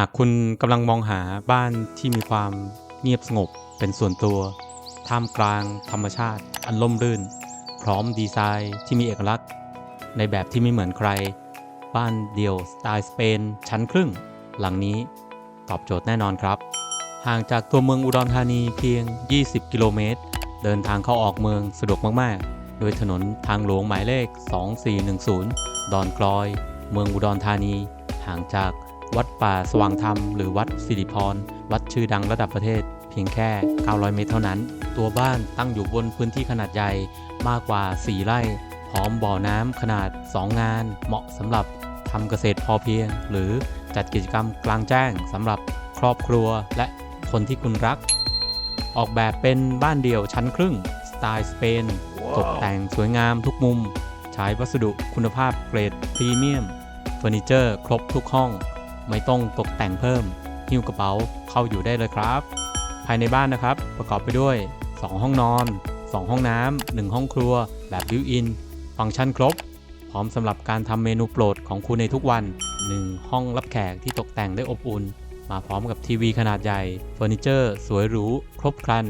หากคุณกำลังมองหาบ้านที่มีความเงียบสงบเป็นส่วนตัว ท่ามกลางธรรมชาติอันล่มรื่น พร้อมดีไซน์ที่มีเอกลักษณ์ ในแบบที่ไม่เหมือนใคร บ้านเดี่ยวสไตล์สเปนชั้นครึ่ง หลังนี้ตอบโจทย์แน่นอนครับ ห่างจากตัวเมืองอุดรธานีเพียง 20 กิโลเมตร เดินทางเข้าออกเมืองสะดวกมากๆ โดยถนนทางหลวงหมายเลข 2410 ดอนกลอย เมืองอุดรธานี ห่างจาก วัดป่าสว่างธรรมหรือวัดสิริพร วัดชื่อดังระดับประเทศ เพียงแค่ 900 เมตรเท่านั้น ตัวบ้านตั้งอยู่บนพื้นที่ขนาดใหญ่มากกว่า 4 ไร่ พร้อมบ่อน้ำขนาด 2 งาน เหมาะสำหรับทำเกษตรพอเพียง หรือจัดกิจกรรมกลางแจ้งสำหรับครอบครัวและคนที่คุณรัก ออกแบบเป็นบ้านเดี่ยวชั้นครึ่งสไตล์สเปน ตกแต่งสวยงามทุกมุม ใช้วัสดุคุณภาพเกรดพรีเมียมเฟอร์นิเจอร์ ครบทุกห้อง ไม่ต้องตกแต่งเพิ่มหิ้วกระเป๋าเข้าอยู่ได้เลยครับ ภายในบ้านนะครับ ประกอบไปด้วย 2 ห้องนอน 2 ห้องน้ำ1ห้องครัว แบบบิวอิน ฟังก์ชันครบ พร้อมสำหรับการทำเมนูโปรดของคุณในทุกวัน 1 ห้องรับแขกที่ตกแต่งได้อบอุ่น มาพร้อมกับทีวีขนาดใหญ่เฟอร์นิเจอร์สวยหรูครบครัน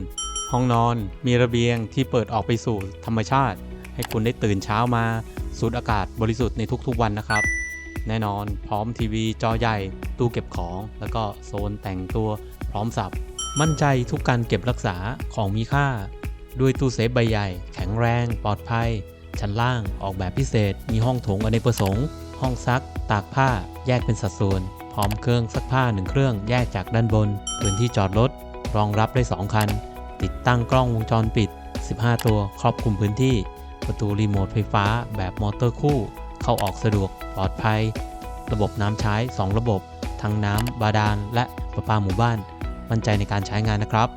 ห้องนอนมีระเบียงที่เปิดออกไปสู่ธรรมชาติ ให้คุณได้ตื่นเช้ามาสูดอากาศบริสุทธิ์ในทุกๆวันนะครับ แน่นอนพร้อมทีวีจอใหญ่ ตู้เก็บของ แล้วก็โซนแต่งตัวพร้อมสับ มั่นใจทุกการเก็บรักษาของมีค่า ด้วยตู้เซฟใบใหญ่ แข็งแรง ปลอดภัย ชั้นล่างออกแบบพิเศษ มีห้องโถงอเนกประสงค์ ห้องซัก ตากผ้า แยกเป็นสัดส่วน พร้อมเครื่องซักผ้าหนึ่งเครื่องแยกจากด้านบน พื้นที่จอดรถรองรับได้ 2 คัน ติดตั้งกล้องวงจรปิด 15 ตัวครอบคลุมพื้นที่ ประตูรีโมทไฟฟ้าแบบมอเตอร์คู่ เข้าออกสะดวกปลอดภัย ระบบน้ำใช้ 2 ระบบ ทั้งน้ำบาดาลและประปาหมู่บ้าน มั่นใจในการใช้งานนะครับ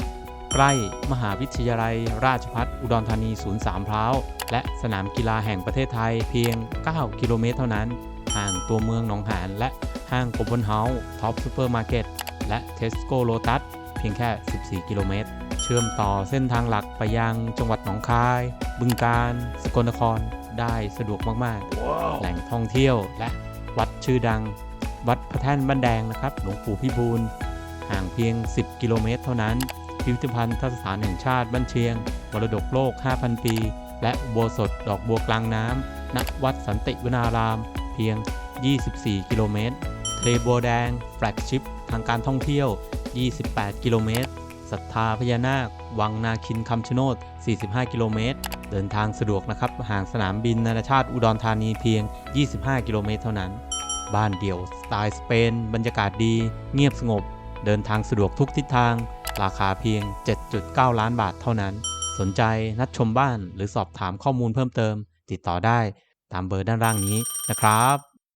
ใกล้มหาวิทยาลัย ราชภัฏอุดรธานีศูนย์สามพร้าว และสนามกีฬาแห่งประเทศไทยเพียง 9 กิโลเมตรเท่านั้น ห่างตัวเมืองหนองหาน และห้างโกลบอลเฮาส์ท็อปซูเปอร์มาร์เก็ตและเทสโก้โลตัสเพียงแค่ 14 กิโลเมตร เชื่อมต่อเส้นทางหลักไปยังจังหวัดหนองคาย บึงกาฬ สกลนคร ได้สะดวกมากๆแหล่งท่องเที่ยวและวัดชื่อดัง วัดพระแท่นบ้านแดงนะครับ หลวงปู่พิบูลห่างเพียง 10 กิโลเมตร เท่านั้น พิพิธภัณฑ์ทัศสถานแห่งชาติบ้านเชียงมรดกโลก 5,000 ปี และอุโบสถดอกบัวกลางน้ำณวัดสันติวนาราม เพียง 24 กิโลเมตรทะเลบัวแดงแฟลกชิพทางการท่องเที่ยว 28 กิโลเมตรศรัทธาพญานาค วังนาคินคำชะโนด 45 กิโลเมตร เดินทางสะดวกนะครับ ห่างสนามบินนานาชาติอุดรธานีเพียง 25 กิโลเมตรเท่านั้น บ้านเดี่ยวสไตล์สเปน บรรยากาศดี เงียบสงบ เดินทางสะดวกทุกทิศทาง ราคาเพียง 7.9 ล้านบาทเท่านั้น สนใจนัดชมบ้านหรือสอบถามข้อมูลเพิ่มเติม ติดต่อได้ตามเบอร์ด้านล่างนี้นะครับ